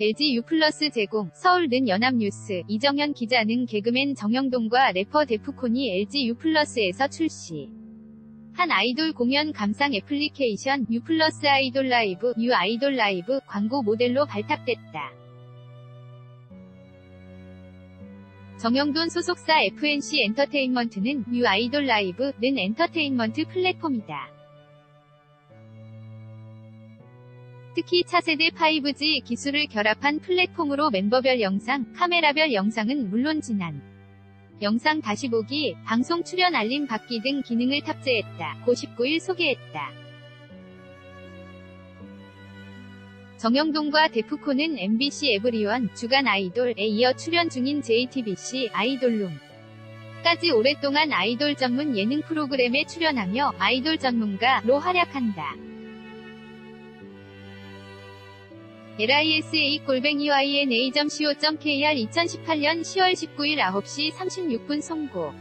LG U 제공, 서울 는 연합뉴스, 이정현 기자 는 개그맨 정영돈과 래퍼 데프콘이 LG U 플러스에서 출시. 한 아이돌 공연 감상 애플리케이션 U 아이돌 라이브, U 아이돌 라이브 광고 모델로 발탁됐다. 정영돈 소속사 FNC 엔터테인먼트는 U 아이돌 라이브는 엔터테인먼트 플랫폼이다. 특히 차세대 5G 기술을 결합한 플랫폼으로 멤버별 영상, 카메라별 영상은 물론 지난 영상 다시 보기, 방송 출연 알림 받기 등 기능을 탑재했다. 고 19일 소개했다. 정영돈과 데프콘은 MBC 에브리원, 주간 아이돌에 이어 출연 중인 JTBC 아이돌룸. 까지 오랫동안 아이돌 전문 예능 프로그램에 출연하며 아이돌 전문가로 활약한다. lisa-ina.co.kr 2018년 10월 19일 9시 36분 송고